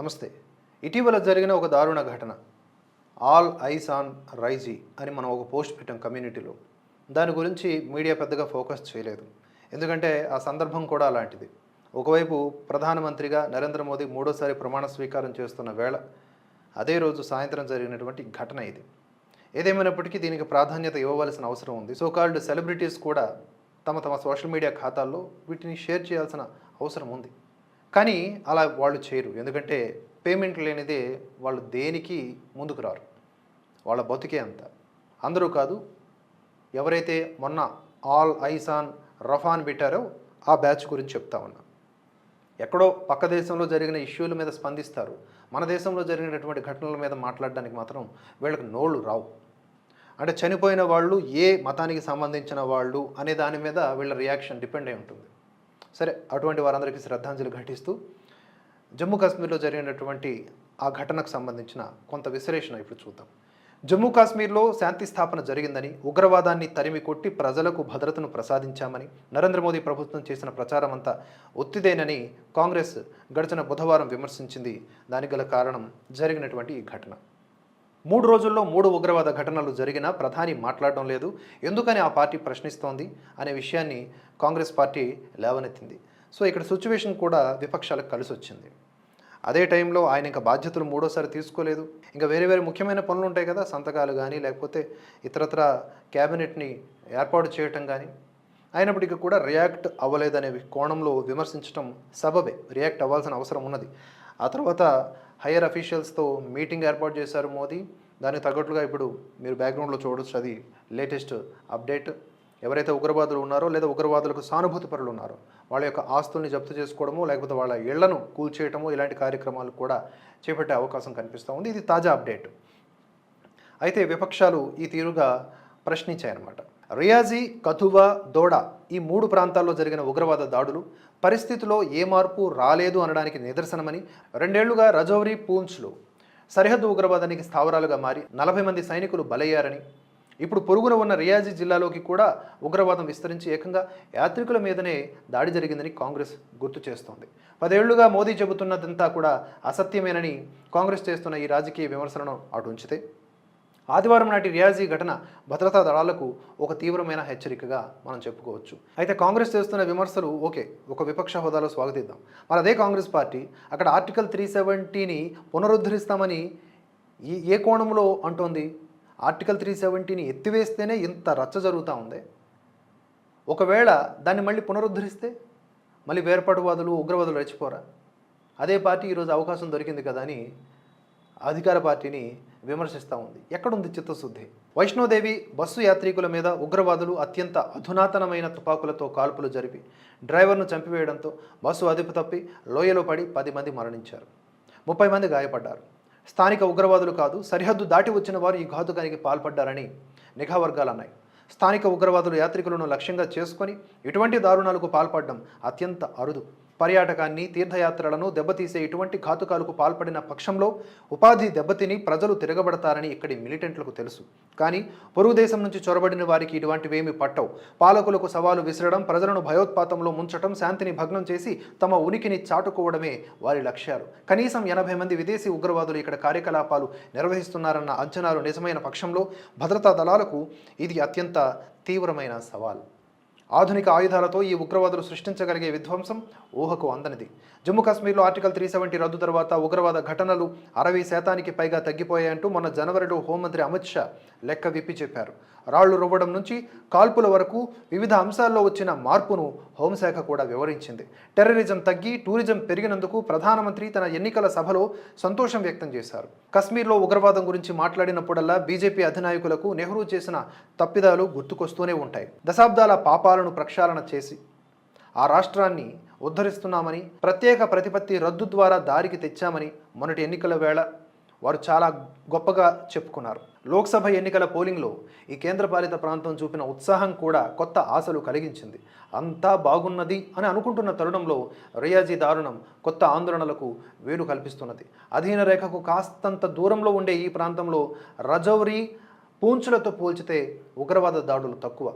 నమస్తే. ఇటీవల జరిగిన ఒక దారుణ ఘటన. ఆల్ ఐస్ ఆన్ రైజీ అని మనం ఒక పోస్ట్ పెట్టాం కమ్యూనిటీలో. దాని గురించి మీడియా పెద్దగా ఫోకస్ చేయలేదు. ఎందుకంటే ఆ సందర్భం కూడా అలాంటిది. ఒకవైపు ప్రధానమంత్రిగా నరేంద్ర మోదీ మూడోసారి ప్రమాణ స్వీకారం చేస్తున్న వేళ అదే రోజు సాయంత్రం జరిగినటువంటి ఘటన ఇది. ఏదేమైనప్పటికీ దీనికి ప్రాధాన్యత ఇవ్వవలసిన అవసరం ఉంది. సో కాల్డ్ సెలబ్రిటీస్ కూడా తమ తమ సోషల్ మీడియా ఖాతాల్లో వీటిని షేర్ చేయాల్సిన అవసరం ఉంది. కానీ అలా వాళ్ళు చేయరు. ఎందుకంటే పేమెంట్ లేనిదే వాళ్ళు దేనికి ముందుకు రారు? వాళ్ళ బతుకే అంత. అందరూ కాదు ఎవరైతే మొన్న ఆల్ ఐసాన్ రఫాన్ పెట్టారో ఆ బ్యాచ్ గురించి చెప్తా ఉన్నా. ఎక్కడో పక్క దేశంలో జరిగిన ఇష్యూల మీద స్పందిస్తారు. మన దేశంలో జరిగినటువంటి ఘటనల మీద మాట్లాడడానికి మాత్రం వీళ్ళకి నోళ్ళు రావు. అంటే చనిపోయిన వాళ్ళు ఏ మతానికి సంబంధించిన వాళ్ళు అనే దాని మీద వీళ్ళ రియాక్షన్ డిపెండ్ అయి ఉంటుంది. సరే అటువంటి వారందరికీ శ్రద్ధాంజలి ఘటిస్తూ జమ్మూ కాశ్మీర్లో జరిగినటువంటి ఆ ఘటనకు సంబంధించిన కొంత విశ్లేషణ ఇప్పుడు చూద్దాం. జమ్మూ కాశ్మీర్లో శాంతి స్థాపన జరిగిందని ఉగ్రవాదాన్ని తరిమి కొట్టి ప్రజలకు భద్రతను ప్రసాదించామని నరేంద్ర మోదీ ప్రభుత్వం చేసిన ప్రచారం అంతా ఒత్తిదేనని కాంగ్రెస్ గడిచిన బుధవారం విమర్శించింది. దానికి గల కారణం జరిగినటువంటి ఈ ఘటన. మూడు రోజుల్లో మూడు ఉగ్రవాద ఘటనలు జరిగినా ప్రధాని మాట్లాడడం లేదు. ఎందుకని ఆ పార్టీ ప్రశ్నిస్తోంది అనే విషయాన్ని కాంగ్రెస్ పార్టీ లేవనెత్తింది. సో ఇక్కడ సిచ్యువేషన్ కూడా విపక్షాలకు కలిసి వచ్చింది అదే టైంలో ఆయన ఇంకా బాధ్యతలు మూడోసారి తీసుకోలేదు. ఇంకా వేరే వేరే ముఖ్యమైన పనులు ఉంటాయి కదా సంతకాలు కానీ లేకపోతే ఇతరత్ర క్యాబినెట్ని ఏర్పాటు చేయటం కానీ అయినప్పటికీ కూడా రియాక్ట్ అవ్వలేదనే కోణంలో విమర్శించడం సబబే. రియాక్ట్ అవ్వాల్సిన అవసరం ఉన్నది. ఆ తర్వాత హయ్యర్ అఫీషియల్స్తో మీటింగ్ ఏర్పాటు చేశారు మోదీ. దానికి తగ్గట్లుగా ఇప్పుడు మీరు బ్యాక్గ్రౌండ్లో చూడొచ్చు. అది లేటెస్ట్ అప్డేట్. ఎవరైతే ఉగ్రవాదులు ఉన్నారో లేదా ఉగ్రవాదులకు సానుభూతి పరులు ఉన్నారో వాళ్ళ యొక్క ఆస్తుల్ని జప్తు చేసుకోవడమో లేకపోతే వాళ్ళ ఇళ్ళను కూల్చేయటమో ఇలాంటి కార్యక్రమాలు కూడా చేపట్టే అవకాశం కనిపిస్తూ ఉంది. ఇది తాజా అప్డేట్. అయితే విపక్షాలు ఈ తీరుగా ప్రశ్నించాయన్నమాట. రియాజీ కథువా దోడా ఈ మూడు ప్రాంతాల్లో జరిగిన ఉగ్రవాద దాడులు పరిస్థితిలో ఏ మార్పు రాలేదు అనడానికి నిదర్శనమని రెండేళ్ళుగా రజౌరి పూంచ్లో సరిహద్దు ఉగ్రవాదానికి స్థావరాలుగా మారి నలభై మంది సైనికులు బలయ్యారని. ఇప్పుడు పొరుగున ఉన్న రియాజీ జిల్లాలోకి కూడా ఉగ్రవాదం విస్తరించి ఏకంగా యాత్రికుల మీదనే దాడి జరిగిందని కాంగ్రెస్ గుర్తు చేస్తోంది. పదేళ్ళుగా మోదీ చెబుతున్నదంతా కూడా అసత్యమేనని కాంగ్రెస్ చేస్తున్న ఈ రాజకీయ విమర్శలను అటు ఉంచితే ఆదివారం నాటి రియాజీ ఘటన భద్రతా దళాలకు ఒక తీవ్రమైన హెచ్చరికగా మనం చెప్పుకోవచ్చు. అయితే కాంగ్రెస్ చేస్తున్న విమర్శలు ఓకే ఒక విపక్ష హోదాలో స్వాగతిద్దాం. మరి అదే కాంగ్రెస్ పార్టీ అక్కడ ఆర్టికల్ త్రీ సెవెంటీని పునరుద్ధరిస్తామని ఈ ఏ కోణంలో అంటోంది? ఆర్టికల్ త్రీ సెవెంటీని ఎత్తివేస్తేనే ఇంత రచ్చ జరుగుతూ ఉంది. ఒకవేళ దాన్ని మళ్ళీ పునరుద్ధరిస్తే మళ్ళీ వేర్పాటువాదులు ఉగ్రవాదులు రెచ్చిపోరా? అదే పార్టీ ఈరోజు అవకాశం దొరికింది కదా అని అధికార పార్టీని విమర్శిస్తూ ఉంది. ఎక్కడుంది చిత్తశుద్ధి? వైష్ణోదేవి బస్సు యాత్రికుల మీద ఉగ్రవాదులు అత్యంత అధునాతనమైన తుపాకులతో కాల్పులు జరిపి డ్రైవర్ను చంపివేయడంతో బస్సు అదుపు తప్పి లోయలో పడి పది మంది మరణించారు. ముప్పై మంది గాయపడ్డారు. స్థానిక ఉగ్రవాదులు కాదు సరిహద్దు దాటి వచ్చిన వారు ఈ ఘాతుకానికి పాల్పడ్డారని నిఘా వర్గాలు అన్నాయి. స్థానిక ఉగ్రవాదులు యాత్రికులను లక్ష్యంగా చేసుకొని ఇటువంటి దారుణాలకు పాల్పడడం అత్యంత అరుదు. పర్యాటకాన్ని తీర్థయాత్రలను దెబ్బతీసే ఇటువంటి ఘాతుకాలకు పాల్పడిన పక్షంలో ఉపాధి దెబ్బతిని ప్రజలు తిరగబడతారని ఇక్కడి మిలిటెంట్లకు తెలుసు. కానీ పొరుగు దేశం నుంచి చొరబడిన వారికి ఇటువంటివేమీ పట్టవు. పాలకులకు సవాలు విసరడం ప్రజలను భయోత్పాతంలో ముంచటం శాంతిని భగ్నం చేసి తమ ఉనికిని చాటుకోవడమే వారి లక్ష్యాలు. కనీసం ఎనభై మంది విదేశీ ఉగ్రవాదులు ఇక్కడ కార్యకలాపాలు నిర్వహిస్తున్నారన్న అంచనాలు నిజమైన పక్షంలో భద్రతా దళాలకు ఇది అత్యంత తీవ్రమైన సవాల్. ఆధునిక ఆయుధాలతో ఈ ఉగ్రవాదులు సృష్టించగలిగే విధ్వంసం ఊహకు అందనిది. జమ్మూ కాశ్మీర్లో ఆర్టికల్ త్రీ సెవెంటీ రద్దు తర్వాత ఉగ్రవాద ఘటనలు అరవై శాతానికి పైగా తగ్గిపోయాయంటూ మొన్న జనవరిలో హోంమంత్రి అమిత్ షా లెక్క విప్పి చెప్పారు. రాళ్ళు రువ్వడం నుంచి కాల్పుల వరకు వివిధ అంశాల్లో వచ్చిన మార్పును హోంశాఖ కూడా వివరించింది. టెర్రరిజం తగ్గి టూరిజం పెరిగినందుకు ప్రధానమంత్రి తన ఎన్నికల సభలో సంతోషం వ్యక్తం చేశారు. కశ్మీర్లో ఉగ్రవాదం గురించి మాట్లాడినప్పుడల్లా బీజేపీ అధినాయకులకు నెహ్రూ చేసిన తప్పిదాలు గుర్తుకొస్తూనే ఉంటాయి. దశాబ్దాల పాపాలు పాపాలను ప్రక్షాళన చేసి ఆ రాష్ట్రాన్ని ఉద్ధరిస్తున్నామని ప్రత్యేక ప్రతిపత్తి రద్దు ద్వారా దారికి తెచ్చామని మొన్నటి ఎన్నికల వేళ వారు చాలా గొప్పగా చెప్పుకున్నారు. లోక్సభ ఎన్నికల పోలింగ్లో ఈ కేంద్రపాలిత ప్రాంతం చూపిన ఉత్సాహం కూడా కొత్త ఆశలు కలిగించింది. అంతా బాగున్నది అని అనుకుంటున్న తరుణంలో రియాజీ దారుణం కొత్త ఆందోళనలకు వేలు కల్పిస్తున్నది. అధీన రేఖకు కాస్తంత దూరంలో ఉండే ఈ ప్రాంతంలో రజౌరి పూంచులతో పోల్చితే ఉగ్రవాద దాడులు తక్కువ.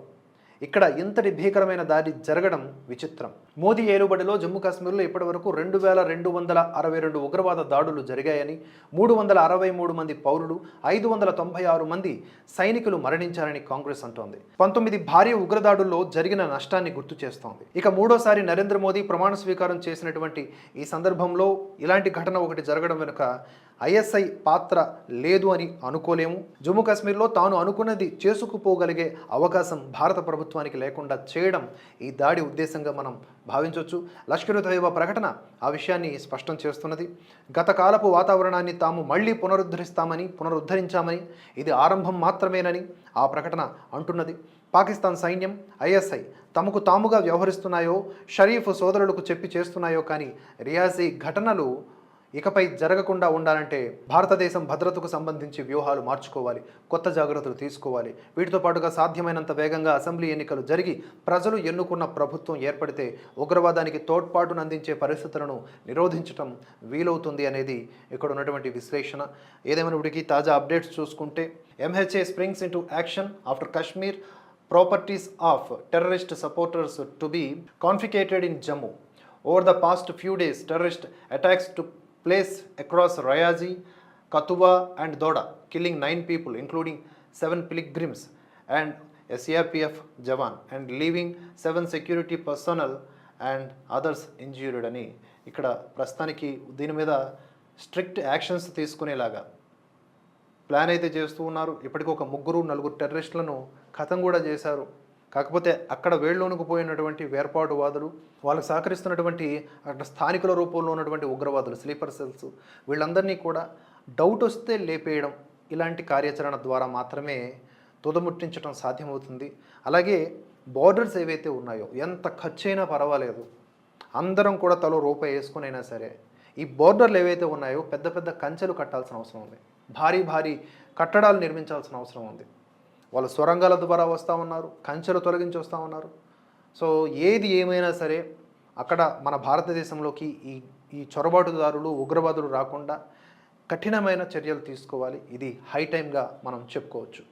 ఇక్కడ ఇంతటి భీకరమైన దాడి జరగడం విచిత్రం. మోదీ ఏలుబడిలో జమ్మూ కాశ్మీర్లో ఇప్పటివరకు రెండు వేల రెండు వందల అరవై రెండు ఉగ్రవాద దాడులు జరిగాయని మూడు వందల అరవై మూడు మంది పౌరులు ఐదు వందల తొంభై ఆరు మంది సైనికులు మరణించారని కాంగ్రెస్ అంటోంది. పంతొమ్మిది భారీ ఉగ్రదాడుల్లో జరిగిన నష్టాన్ని గుర్తు చేస్తోంది. ఇక మూడోసారి నరేంద్ర మోదీ ప్రమాణ స్వీకారం చేసినటువంటి ఈ సందర్భంలో ఇలాంటి ఘటన ఒకటి జరగడం వెనుక ఐఎస్ఐ పాత్ర లేదు అని అనుకోలేము. జమ్మూ కాశ్మీర్లో తాను అనుకున్నది చేసుకుపోగలిగే అవకాశం భారత ప్రభుత్వానికి లేకుండా చేయడం ఈ దాడి ఉద్దేశంగా మనం భావించవచ్చు లష్కర్ తోయబా ప్రకటన ఆ విషయాన్ని స్పష్టం చేస్తున్నది. గత కాలపు వాతావరణాన్ని తాము మళ్ళీ పునరుద్ధరిస్తామని పునరుద్ధరించామని ఇది ఆరంభం మాత్రమేనని ఆ ప్రకటన అంటున్నది. పాకిస్తాన్ సైన్యం ఐఎస్ఐ తమకు తాముగా వ్యవహరిస్తున్నాయో షరీఫ్ సోదరులకు చెప్పి చేస్తున్నాయో కానీ రియాజీ ఘటనలు ఇకపై జరగకుండా ఉండాలంటే భారతదేశం భద్రతకు సంబంధించి వ్యూహాలు మార్చుకోవాలి కొత్త జాగ్రత్తలు తీసుకోవాలి. వీటితో పాటుగా సాధ్యమైనంత వేగంగా అసెంబ్లీ ఎన్నికలు జరిగి ప్రజలు ఎన్నుకున్న ప్రభుత్వం ఏర్పడితే ఉగ్రవాదానికి తోడ్పాటును అందించే పరిస్థితులను నిరోధించటం వీలవుతుంది అనేది ఇక్కడ ఉన్నటువంటి విశ్లేషణ. ఏదేమైనప్పటికీ తాజా అప్డేట్స్ చూసుకుంటే MHA springs into action after Kashmir properties of terrorist supporters to be confiscated in Jammu. Over the past few days terrorist attacks took place across Rayazi, Katuwa, and Doda, killing nine people, including seven pilgrims and a CRPF Jawan, and leaving seven security personnel and others injured అని ఇక్కడ ప్రస్తుతానికి దీని మీద strict actions తీసుకునేలాగా plan అయితే చేస్తూ ఉన్నారు ఇప్పటికీ ఒక ముగ్గురు నలుగురు టెర్రరిస్టులను ఖతం కూడా చేశారు కాకపోతే అక్కడ వేళ్ళలోనికి పోయినటువంటి వేర్పాటువాదులు వాళ్ళకు సహకరిస్తున్నటువంటి అక్కడ స్థానికుల రూపంలో ఉన్నటువంటి ఉగ్రవాదులు స్లీపర్ సెల్స్ వీళ్ళందరినీ కూడా డౌట్ వస్తే లేపేయడం ఇలాంటి కార్యాచరణ ద్వారా మాత్రమే తుదముట్టించడం సాధ్యమవుతుంది. అలాగే బార్డర్స్ ఏవైతే ఉన్నాయో ఎంత ఖర్చు అయినా పర్వాలేదు. అందరం కూడా తలో రూపాయి వేసుకుని అయినా సరే ఈ బోర్డర్లు ఏవైతే ఉన్నాయో పెద్ద పెద్ద కంచెలు కట్టాల్సిన అవసరం ఉంది. భారీ భారీ కట్టడాలు నిర్మించాల్సిన అవసరం ఉంది. వాళ్ళు సొరంగాల ద్వారా వస్తూ ఉన్నారు కంచెలు తొలగించి వస్తూ ఉన్నారు. సో ఏది ఏమైనా సరే అక్కడ మన భారతదేశంలోకి ఈ ఈ చొరబాటుదారులు ఉగ్రవాదులు రాకుండా కఠినమైన చర్యలు తీసుకోవాలి. ఇది హై టైంగా మనం చెప్పుకోవచ్చు.